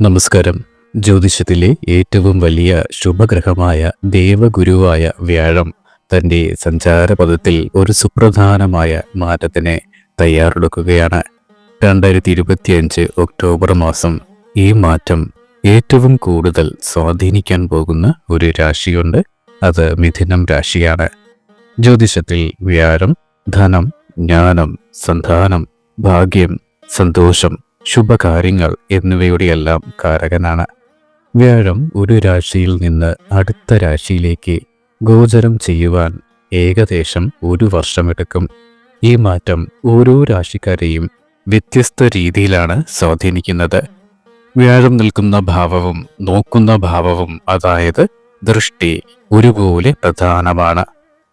നമസ്കാരം. ജ്യോതിഷത്തിലെ ഏറ്റവും വലിയ ശുഭഗ്രഹമായ ദേവഗുരുവായ വ്യാഴം തന്റെ സഞ്ചാരപഥത്തിൽ ഒരു സുപ്രധാനമായ മാറ്റത്തിന് തയ്യാറെടുക്കുകയാണ്. രണ്ടായിരത്തി ഇരുപത്തിയഞ്ച് ഒക്ടോബർ മാസം ഈ മാറ്റം ഏറ്റവും കൂടുതൽ സ്വാധീനിക്കാൻ പോകുന്ന ഒരു രാശിയുണ്ട്. അത് മിഥുനം രാശിയാണ്. ജ്യോതിഷത്തിൽ വ്യാഴം ധനം ജ്ഞാനം സന്താനം ഭാഗ്യം സന്തോഷം ശുഭകാര്യങ്ങൾ എന്നിവയുടെയെല്ലാം കാരകനാണ്. വ്യാഴം ഒരു രാശിയിൽ നിന്ന് അടുത്ത രാശിയിലേക്ക് ഗോചരം ചെയ്യുവാൻ ഏകദേശം ഒരു വർഷമെടുക്കും. ഈ മാറ്റം ഓരോ രാശിക്കാരെയും വ്യത്യസ്ത രീതിയിലാണ് സ്വാധീനിക്കുന്നത്. വ്യാഴം നിൽക്കുന്ന ഭാവവും നോക്കുന്ന ഭാവവും അതായത് ദൃഷ്ടി ഒരുപോലെ പ്രധാനമാണ്.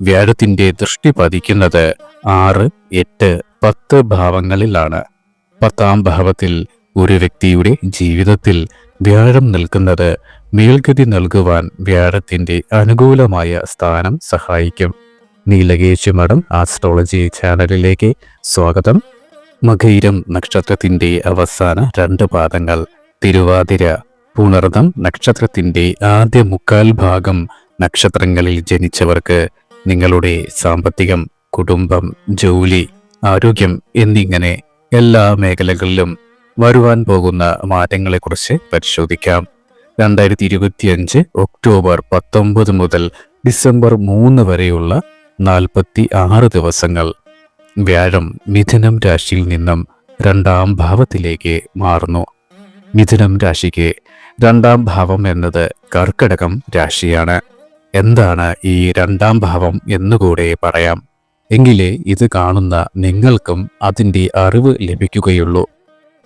വ്യാഴത്തിന്റെ ദൃഷ്ടി പതിക്കുന്നത് ആറ് എട്ട് പത്ത് ഭാവങ്ങളിലാണ്. പത്താം ഭാവത്തിൽ ഒരു വ്യക്തിയുടെ ജീവിതത്തിൽ വ്യാഴം നിൽക്കുന്നത് മേൽഗതി നൽകുവാൻ വ്യാഴത്തിന്റെ അനുകൂലമായ സ്ഥാനം സഹായിക്കും. നീലകേശു മഠം ആസ്ട്രോളജി ചാനലിലേക്ക് സ്വാഗതം. മകയിരം നക്ഷത്രത്തിന്റെ അവസാന രണ്ട് പാദങ്ങൾ തിരുവാതിര പുണർദം നക്ഷത്രത്തിന്റെ ആദ്യ മുക്കാൽ ഭാഗം നക്ഷത്രങ്ങളിൽ ജനിച്ചവർക്ക് നിങ്ങളുടെ സാമ്പത്തികം കുടുംബം ജോലി ആരോഗ്യം എന്നിങ്ങനെ എല്ലാ മേഖലകളിലും വരുവാൻ പോകുന്ന മാറ്റങ്ങളെക്കുറിച്ച് പരിശോധിക്കാം. രണ്ടായിരത്തി ഇരുപത്തിയഞ്ച് ഒക്ടോബർ പത്തൊമ്പത് മുതൽ ഡിസംബർ മൂന്ന് വരെയുള്ള നാൽപ്പത്തി ആറ് ദിവസങ്ങൾ വ്യാഴം മിഥുനം രാശിയിൽ നിന്നും രണ്ടാം ഭാവത്തിലേക്ക് മാറുന്നു. മിഥുനം രാശിക്ക് രണ്ടാം ഭാവം എന്നത് കർക്കടകം രാശിയാണ്. എന്താണ് ഈ രണ്ടാം ഭാവം എന്നുകൂടെ പറയാം. എങ്കിലേ ഇത് കാണുന്ന നിങ്ങൾക്കും അതിന്റെ അറിവ് ലഭിക്കുകയുള്ളൂ.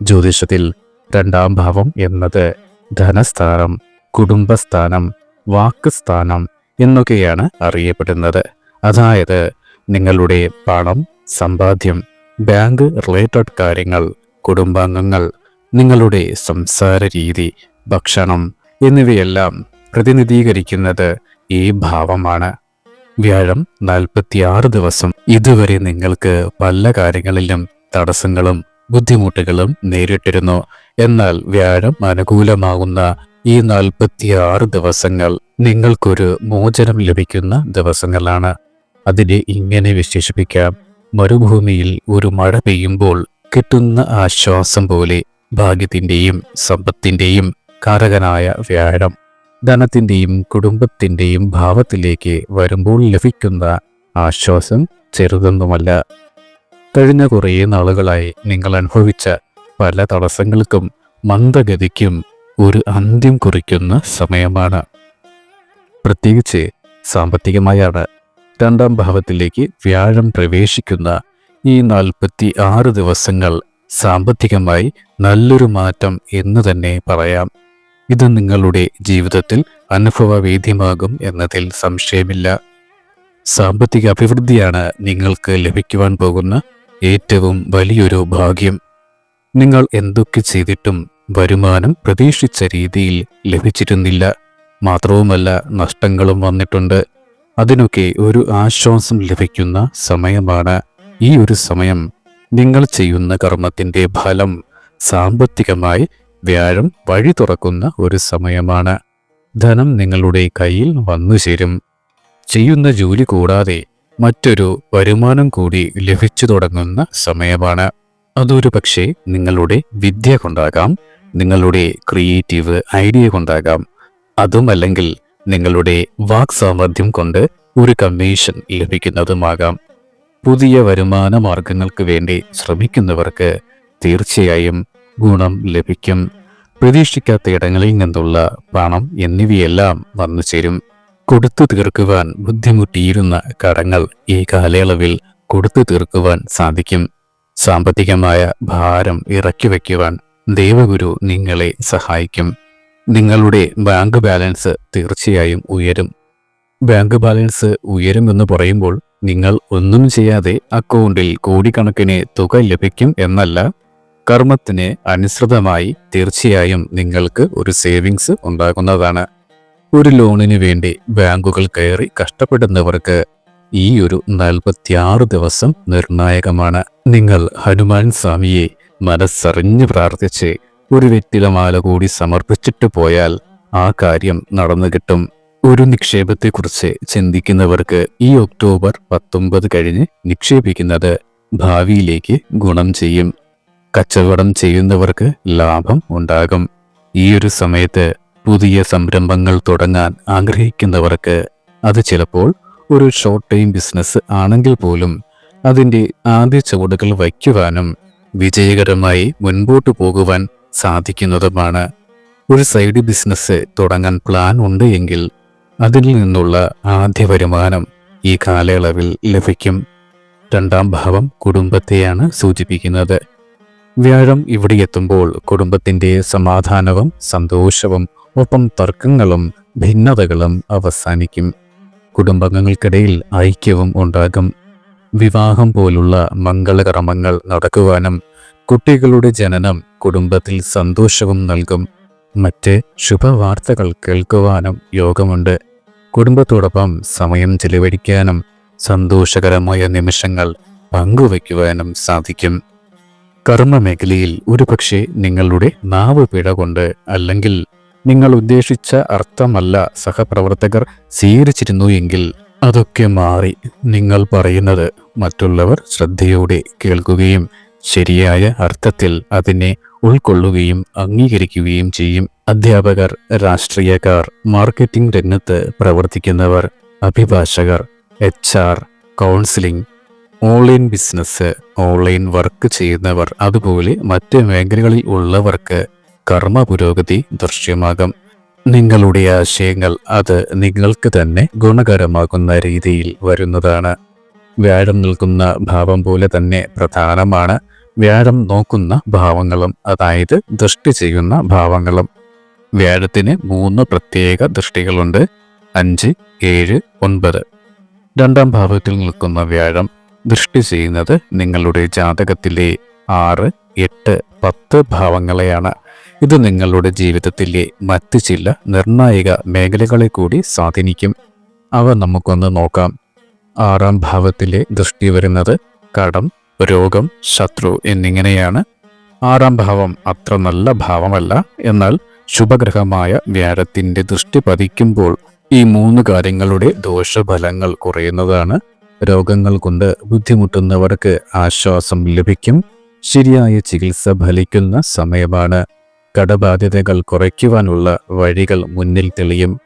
ജ്യോതിഷത്തിൽ രണ്ടാം ഭാവം എന്നത് ധനസ്ഥാനം കുടുംബസ്ഥാനം വാക്കുസ്ഥാനം എന്നൊക്കെയാണ് അറിയപ്പെടുന്നത്. അതായത് നിങ്ങളുടെ പണം സമ്പാദ്യം ബാങ്ക് റിലേറ്റഡ് കാര്യങ്ങൾ കുടുംബാംഗങ്ങൾ നിങ്ങളുടെ സംസാര രീതി ഭക്ഷണം എന്നിവയെല്ലാം പ്രതിനിധീകരിക്കുന്നത് ഈ ഭാവമാണ്. വ്യാഴം നാൽപ്പത്തിയാറ് ദിവസം. ഇതുവരെ നിങ്ങൾക്ക് പല കാര്യങ്ങളിലും തടസ്സങ്ങളും ബുദ്ധിമുട്ടുകളും നേരിട്ടിരുന്നു. എന്നാൽ വ്യാഴം അനുകൂലമാകുന്ന ഈ നാൽപ്പത്തിയാറ് ദിവസങ്ങൾ നിങ്ങൾക്കൊരു മോചനം ലഭിക്കുന്ന ദിവസങ്ങളാണ്. അതിനെ ഇങ്ങനെ വിശേഷിപ്പിക്കാം. മരുഭൂമിയിൽ ഒരു മഴ പെയ്യുമ്പോൾ കിട്ടുന്ന ആശ്വാസം പോലെ ഭാഗ്യത്തിന്റെയും സമ്പത്തിന്റെയും കാരകനായ വ്യാഴം ധനത്തിന്റെയും കുടുംബത്തിന്റെയും ഭാവത്തിലേക്ക് വരുമ്പോൾ ലഭിക്കുന്ന ആശ്വാസം ചെറുതൊന്നുമല്ല. കഴിഞ്ഞ കുറേ നാളുകളായി നിങ്ങൾ അനുഭവിച്ച പല തടസ്സങ്ങൾക്കും മന്ദഗതിക്കും ഒരു അന്ത്യം കുറിക്കുന്ന സമയമാണ്. പ്രത്യേകിച്ച് സാമ്പത്തികമായാണ് രണ്ടാം ഭാവത്തിലേക്ക് വ്യാഴം പ്രവേശിക്കുന്ന ഈ നാൽപ്പത്തി ആറ് ദിവസങ്ങൾ സാമ്പത്തികമായി നല്ലൊരു മാറ്റം എന്ന് തന്നെ പറയാം. ഇത് നിങ്ങളുടെ ജീവിതത്തിൽ അനുഭവവേദ്യമാകും എന്നതിൽ സംശയമില്ല. സാമ്പത്തിക അഭിവൃദ്ധിയാണ് നിങ്ങൾക്ക് ലഭിക്കുവാൻ പോകുന്ന ഏറ്റവും വലിയൊരു ഭാഗ്യം. നിങ്ങൾ എന്തൊക്കെ ചെയ്തിട്ടും വരുമാനം പ്രതീക്ഷിച്ച രീതിയിൽ ലഭിച്ചിരുന്നില്ല. മാത്രവുമല്ല നഷ്ടങ്ങളും വന്നിട്ടുണ്ട്. അതിനൊക്കെ ഒരു ആശ്വാസം ലഭിക്കുന്ന സമയമാണ്. ഈ ഒരു സമയം നിങ്ങൾ ചെയ്യുന്ന കർമ്മത്തിന്റെ ഫലം സാമ്പത്തികമായി വ്യാഴം വഴി തുറക്കുന്ന ഒരു സമയമാണ്. ധനം നിങ്ങളുടെ കയ്യിൽ വന്നു ചേരും. ചെയ്യുന്ന ജോലി കൂടാതെ മറ്റൊരു വരുമാനം കൂടി ലഭിച്ചു തുടങ്ങുന്ന സമയമാണ്. അതൊരു പക്ഷേ നിങ്ങളുടെ വിദ്യ കൊണ്ടാകാം നിങ്ങളുടെ ക്രിയേറ്റീവ് ഐഡിയ കൊണ്ടാകാം. അതുമല്ലെങ്കിൽ നിങ്ങളുടെ വാക് സാമർഥ്യം കൊണ്ട് ഒരു കമ്മീഷൻ ലഭിക്കുന്നതുമാകാം. പുതിയ വരുമാന മാർഗങ്ങൾക്ക് വേണ്ടി ശ്രമിക്കുന്നവർക്ക് തീർച്ചയായും ഗുണം ലഭിക്കും. പ്രതീക്ഷിക്കാത്ത ഇടങ്ങളിൽ നിന്നുള്ള പണം എന്നിവയെല്ലാം വന്നു ചേരും. കൊടുത്തു തീർക്കുവാൻ ബുദ്ധിമുട്ടിയിരുന്ന കടങ്ങൾ ഈ കാലയളവിൽ കൊടുത്തു തീർക്കുവാൻ സാധിക്കും. സാമ്പത്തികമായ ഭാരം ഇറക്കി വയ്ക്കുവാൻ ദേവഗുരു നിങ്ങളെ സഹായിക്കും. നിങ്ങളുടെ ബാങ്ക് ബാലൻസ് തീർച്ചയായും ഉയരും. ബാങ്ക് ബാലൻസ് ഉയരുമെന്ന് പറയുമ്പോൾ നിങ്ങൾ ഒന്നും ചെയ്യാതെ അക്കൗണ്ടിൽ കോടിക്കണക്കിന് തുക ലഭിക്കും എന്നല്ല കർമ്മത്തിന് അനുസൃതമായി തീർച്ചയായും നിങ്ങൾക്ക് ഒരു സേവിങ്സ് ഉണ്ടാകുന്നതാണ്. ഒരു ലോണിന് വേണ്ടി ബാങ്കുകൾ കയറി കഷ്ടപ്പെടുന്നവർക്ക് ഈ ഒരു നാൽപ്പത്തിയാറ് ദിവസം നിർണായകമാണ്. നിങ്ങൾ ഹനുമാൻ സ്വാമിയെ മനസ്സറിഞ്ഞ് പ്രാർത്ഥിച്ച് ഒരു വെറ്റിലമാല കൂടി സമർപ്പിച്ചിട്ട് പോയാൽ ആ കാര്യം നടന്നു കിട്ടും. ഒരു നിക്ഷേപത്തെക്കുറിച്ച് ചിന്തിക്കുന്നവർക്ക് ഈ ഒക്ടോബർ പത്തൊമ്പത് കഴിഞ്ഞ് നിക്ഷേപിക്കുന്നത് ഭാവിയിലേക്ക് ഗുണം ചെയ്യും. കച്ചവടം ചെയ്യുന്നവർക്ക് ലാഭം ഉണ്ടാകും. ഈ ഒരു സമയത്ത് പുതിയ സംരംഭങ്ങൾ തുടങ്ങാൻ ആഗ്രഹിക്കുന്നവർക്ക് അത് ചിലപ്പോൾ ഒരു ഷോർട്ട് ടൈം ബിസിനസ് ആണെങ്കിൽ പോലും അതിന്റെ ആദ്യ ചുവടുകൾ വയ്ക്കുവാനും വിജയകരമായി മുൻപോട്ട് പോകുവാൻ സാധിക്കുന്നതുമാണ്. ഒരു സൈഡ് ബിസിനസ് തുടങ്ങാൻ പ്ലാൻ ഉണ്ട് എങ്കിൽ അതിൽ നിന്നുള്ള ആദ്യ വരുമാനം ഈ കാലയളവിൽ ലഭിക്കും. രണ്ടാം ഭാവം കുടുംബത്തെയാണ് സൂചിപ്പിക്കുന്നത്. വ്യാഴം ഇവിടെ എത്തുമ്പോൾ കുടുംബത്തിന്റെ സമാധാനവും സന്തോഷവും ഒപ്പം തർക്കങ്ങളും ഭിന്നതകളും അവസാനിക്കും. കുടുംബാംഗങ്ങൾക്കിടയിൽ ഐക്യവും ഉണ്ടാകും. വിവാഹം പോലുള്ള മംഗളകർമ്മങ്ങൾ നടക്കുവാനും കുട്ടികളുടെ ജനനം കുടുംബത്തിൽ സന്തോഷവും നൽകും. മറ്റ് ശുഭവാർത്തകൾ കേൾക്കുവാനും യോഗമുണ്ട്. കുടുംബത്തോടൊപ്പം സമയം ചെലവഴിക്കാനും സന്തോഷകരമായ നിമിഷങ്ങൾ പങ്കുവയ്ക്കുവാനും സാധിക്കും. കർമ്മമേഖലയിൽ ഒരുപക്ഷെ നിങ്ങളുടെ നാവ് പിഴ കൊണ്ട് അല്ലെങ്കിൽ നിങ്ങൾ ഉദ്ദേശിച്ച അർത്ഥമല്ല സഹപ്രവർത്തകർ സ്വീകരിച്ചിരുന്നു എങ്കിൽ അതൊക്കെ മാറി. നിങ്ങൾ പറയുന്നത് മറ്റുള്ളവർ ശ്രദ്ധയോടെ കേൾക്കുകയും ശരിയായ അർത്ഥത്തിൽ അതിനെ ഉൾക്കൊള്ളുകയും അംഗീകരിക്കുകയും ചെയ്യും. അധ്യാപകർ രാഷ്ട്രീയക്കാർ മാർക്കറ്റിംഗ് രംഗത്ത് പ്രവർത്തിക്കുന്നവർ അഭിഭാഷകർ H R counselling online business online work ചെയ്യുന്നവർ അതുപോലെ മറ്റ് മേഖലകളിൽ ഉള്ളവർക്ക് കർമ്മ പുരോഗതി ദൃശ്യമാകും. നിങ്ങളുടെ ആശയങ്ങൾ അത് നിങ്ങൾക്ക് തന്നെ ഗുണകരമാകുന്ന രീതിയിൽ വരുന്നതാണ്. വ്യാഴം നിൽക്കുന്ന ഭാവം പോലെ തന്നെ പ്രധാനമാണ് വ്യാഴം നോക്കുന്ന ഭാവങ്ങളും അതായത് ദൃഷ്ടി ചെയ്യുന്ന ഭാവങ്ങളും. വ്യാഴത്തിന് മൂന്ന് പ്രത്യേക ദൃഷ്ടികളുണ്ട്. അഞ്ച് ഏഴ് ഒൻപത്. രണ്ടാം ഭാവത്തിൽ നിൽക്കുന്ന വ്യാഴം ദൃഷ്ടി ചെയ്യുന്നത് നിങ്ങളുടെ ജാതകത്തിലെ ആറ് എട്ട് പത്ത് ഭാവങ്ങളെയാണ്. ഇത് നിങ്ങളുടെ ജീവിതത്തിലെ മറ്റ് ചില നിർണായക മേഖലകളെ കൂടി സ്വാധീനിക്കും. അവ നമുക്കൊന്ന് നോക്കാം. ആറാം ഭാവത്തിലെ ദൃഷ്ടി വരുന്നത് കടം രോഗം ശത്രു എന്നിങ്ങനെയാണ്. ആറാം ഭാവം അത്ര നല്ല ഭാവമല്ല. എന്നാൽ ശുഭഗ്രഹമായ വ്യാഴത്തിന്റെ ദൃഷ്ടി പതിക്കുമ്പോൾ ഈ മൂന്ന് കാര്യങ്ങളുടെ ദോഷഫലങ്ങൾ കുറയുന്നതാണ്. രോഗങ്ങൾ കൊണ്ട് ബുദ്ധിമുട്ടുന്നവർക്ക് ആശ്വാസം ലഭിക്കും. ശരിയായ ചികിത്സ ഫലിക്കുന്ന സമയമാണ്. കടബാധ്യതകൾ കുറയ്ക്കുവാനുള്ള വഴികൾ മുന്നിൽ തെളിയും.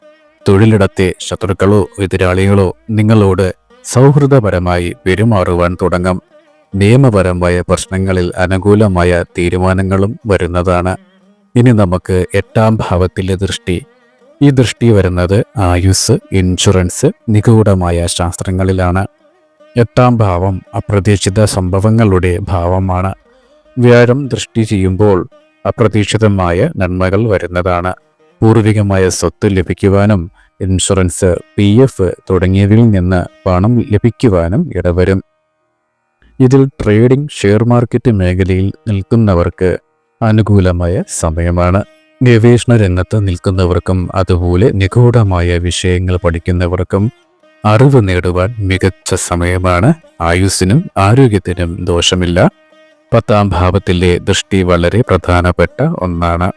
തൊഴിലിടത്തെ ശത്രുക്കളോ എതിരാളികളോ നിങ്ങളോട് സൗഹൃദപരമായി പെരുമാറുവാൻ തുടങ്ങും. നിയമപരമായ പ്രശ്നങ്ങളിൽ അനുകൂലമായ തീരുമാനങ്ങളും വരുന്നതാണ്. ഇനി നമുക്ക് എട്ടാം ഭാവത്തിലെ ദൃഷ്ടി. ഈ ദൃഷ്ടി വരുന്നത് ആയുസ് ഇൻഷുറൻസ് നിഗൂഢമായ ശാസ്ത്രങ്ങളിലാണ്. എട്ടാം ഭാവം അപ്രതീക്ഷിത സംഭവങ്ങളുടെ ഭാവമാണ്. വ്യാഴം ദൃഷ്ടി ചെയ്യുമ്പോൾ അപ്രതീക്ഷിതമായ നന്മകൾ വരുന്നതാണ്. പൂർവികമായ സ്വത്ത് ലഭിക്കുവാനും ഇൻഷുറൻസ് പി എഫ് തുടങ്ങിയവയിൽ നിന്ന് പണം ലഭിക്കുവാനും ഇടവരും. ഇതിൽ ട്രേഡിംഗ് ഷെയർ മാർക്കറ്റ് മേഖലയിൽ നിൽക്കുന്നവർക്ക് അനുകൂലമായ സമയമാണ്. ഗവേഷണ രംഗത്ത് നിൽക്കുന്നവർക്കും അതുപോലെ നിഗൂഢമായ വിഷയങ്ങൾ പഠിക്കുന്നവർക്കും അറിവ് നേടുവാൻ മികച്ച സമയമാണ്. ആയുസ്സിനും ആരോഗ്യത്തിനും ദോഷമില്ല. പത്താം ഭാവത്തിലെ ദൃഷ്ടി വളരെ പ്രധാനപ്പെട്ട ഒന്നാണ്.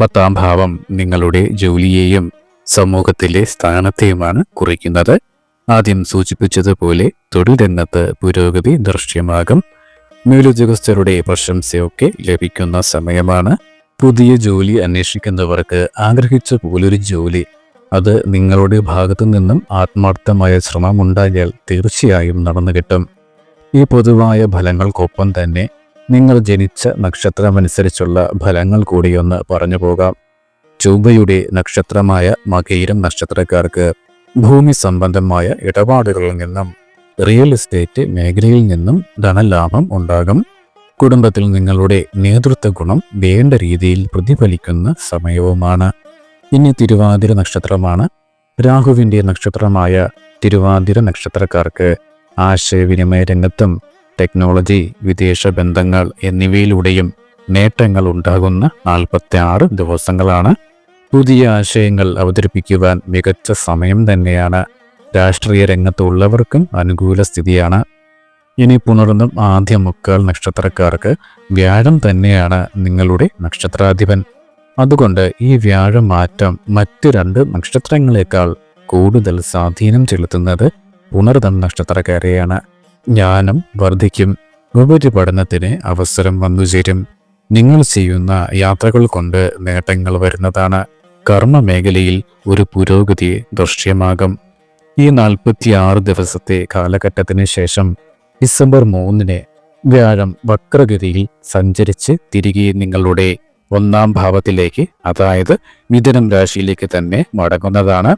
പത്താം ഭാവം നിങ്ങളുടെ ജോലിയെയും സമൂഹത്തിലെ സ്ഥാനത്തെയുമാണ് കുറിക്കുന്നത്. ആദ്യം സൂചിപ്പിച്ചതുപോലെ രംഗത്ത് പുരോഗതി ദൃശ്യമാകും. മേലുദ്യോഗസ്ഥരുടെ പ്രശംസയൊക്കെ ലഭിക്കുന്ന സമയമാണ്. പുതിയ ജോലി അന്വേഷിക്കുന്നവർക്ക് ആഗ്രഹിച്ച പോലൊരു ജോലി അത് നിങ്ങളുടെ ഭാഗത്തു നിന്നും ആത്മാർത്ഥമായ ശ്രമം ഉണ്ടായാൽ തീർച്ചയായും നടന്നു കിട്ടും. ഈ പൊതുവായ ഫലങ്ങൾക്കൊപ്പം തന്നെ നിങ്ങൾ ജനിച്ച നക്ഷത്രമനുസരിച്ചുള്ള ഫലങ്ങൾ കൂടിയൊന്ന് പറഞ്ഞു പോകാം. ചൊവ്വയുടെ നക്ഷത്രമായ മകയിരം നക്ഷത്രക്കാർക്ക് ഭൂമി സംബന്ധമായ ഇടപാടുകളിൽ നിന്നും റിയൽ എസ്റ്റേറ്റ് മേഖലയിൽ നിന്നും ധനലാഭം ഉണ്ടാകും. കുടുംബത്തിൽ നിങ്ങളുടെ നേതൃത്വ ഗുണം വേണ്ട രീതിയിൽ പ്രതിഫലിക്കുന്ന സമയവുമാണ്. ഇനി തിരുവാതിര നക്ഷത്രമാണ്. രാഹുവിന്റെ നക്ഷത്രമായ തിരുവാതിര നക്ഷത്രക്കാർക്ക് ആശയവിനിമയ രംഗത്തും ടെക്നോളജി വിദേശ ബന്ധങ്ങൾ എന്നിവയിലൂടെയും നേട്ടങ്ങൾ ഉണ്ടാകുന്ന നാൽപ്പത്തി ആറ് ദിവസങ്ങളാണ്. പുതിയ ആശയങ്ങൾ അവതരിപ്പിക്കുവാൻ മികച്ച സമയം തന്നെയാണ്. രാഷ്ട്രീയ രംഗത്തുള്ളവർക്കും അനുകൂല സ്ഥിതിയാണ്. ഇനി പുണർന്നും ആദ്യ മുക്കാൽ നക്ഷത്രക്കാർക്ക് വ്യാഴം തന്നെയാണ് നിങ്ങളുടെ നക്ഷത്രാധിപൻ. അതുകൊണ്ട് ഈ വ്യാഴമാറ്റം മറ്റ് രണ്ട് നക്ഷത്രങ്ങളെക്കാൾ കൂടുതൽ സ്വാധീനം ചെലുത്തുന്നത് പുണർതം നക്ഷത്രക്കാരെയാണ്. ജ്ഞാനം വർദ്ധിക്കും. ഉപരിപഠനത്തിന് അവസരം വന്നുചേരും നിങ്ങൾ ചെയ്യുന്ന യാത്രകൾ കൊണ്ട് നേട്ടങ്ങൾ വരുന്നതാണ്. കർമ്മ മേഖലയിൽ ഒരു പുരോഗതി ദൃശ്യമാകും. ഈ നാൽപ്പത്തിയാറ് ദിവസത്തെ കാലഘട്ടത്തിന് ശേഷം ഡിസംബർ മൂന്നിന് വ്യാഴം വക്രഗതിയിൽ സഞ്ചരിച്ച് തിരികെ നിങ്ങളുടെ ഒന്നാം ഭാവത്തിലേക്ക് അതായത് മിഥുനം രാശിയിലേക്ക് തന്നെ മടങ്ങുന്നതാണ്.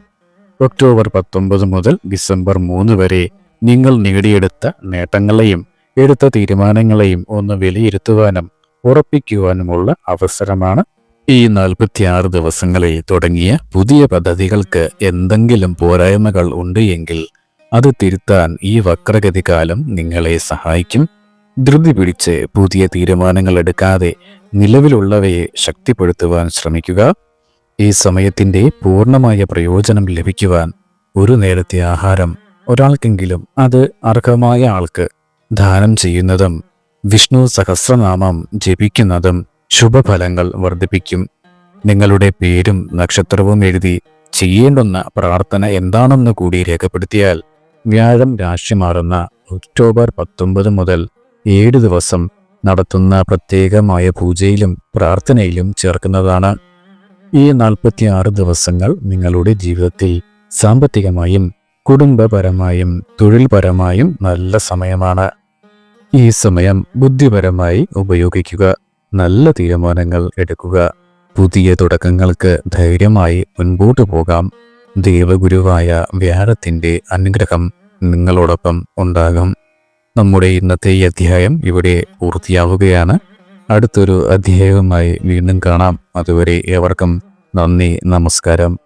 ഒക്ടോബർ പത്തൊമ്പത് മുതൽ ഡിസംബർ മൂന്ന് വരെ നിങ്ങൾ നേടിയെടുത്ത നേട്ടങ്ങളെയും എടുത്ത തീരുമാനങ്ങളെയും ഒന്ന് വിലയിരുത്തുവാനും ഉറപ്പിക്കുവാനുമുള്ള അവസരമാണ് ഈ നാൽപ്പത്തിയാറ് ദിവസങ്ങളിൽ തുടങ്ങിയ പുതിയ പദ്ധതികൾക്ക് എന്തെങ്കിലും പോരായ്മകൾ ഉണ്ട് എങ്കിൽ അത് തിരുത്താൻ ഈ വക്രഗതികാലം നിങ്ങളെ സഹായിക്കും. ധൃതി പിടിച്ച് പുതിയ തീരുമാനങ്ങൾ എടുക്കാതെ നിലവിലുള്ളവയെ ശക്തിപ്പെടുത്തുവാൻ ശ്രമിക്കുക. ഈ സമയത്തിന്റെ പൂർണമായ പ്രയോജനം ലഭിക്കുവാൻ ഒരു നേരത്തെ ആഹാരം ഒരാൾക്കെങ്കിലും അത് അർഹമായ ആൾക്ക് ദാനം ചെയ്യുന്നതും വിഷ്ണു സഹസ്രനാമം ജപിക്കുന്നതും ശുഭഫലങ്ങൾ വർദ്ധിപ്പിക്കും. നിങ്ങളുടെ പേരും നക്ഷത്രവും എഴുതി ചെയ്യേണ്ടുന്ന പ്രാർത്ഥന എന്താണെന്ന് കൂടി രേഖപ്പെടുത്തിയാൽ വ്യാഴം രാശി മാറുന്ന ഒക്ടോബർ പത്തൊമ്പത് മുതൽ ഏഴ് ദിവസം നടത്തുന്ന പ്രത്യേകമായ പൂജയിലും പ്രാർത്ഥനയിലും ചേർക്കുന്നതാണ്. ഈ നാൽപ്പത്തിയാറ് ദിവസങ്ങൾ നിങ്ങളുടെ ജീവിതത്തിൽ സാമ്പത്തികമായും കുടുംബപരമായും തൊഴിൽപരമായും നല്ല സമയമാണ്. ഈ സമയം ബുദ്ധിപരമായി ഉപയോഗിക്കുക നല്ല തീരുമാനങ്ങൾ എടുക്കുക. പുതിയ തുടക്കങ്ങൾക്ക് ധൈര്യമായി മുൻപോട്ടു പോകാം. ദേവഗുരുവായ വ്യാഴത്തിന്റെ അനുഗ്രഹം നിങ്ങളോടൊപ്പം ഉണ്ടാകും. നമ്മുടെ ഇന്നത്തെ ഈ അധ്യായം ഇവിടെ പൂർത്തിയാവുകയാണ്. അടുത്തൊരു അധ്യായവുമായി വീണ്ടും കാണാം. അതുവരെ ഏവർക്കും നന്ദി നമസ്കാരം.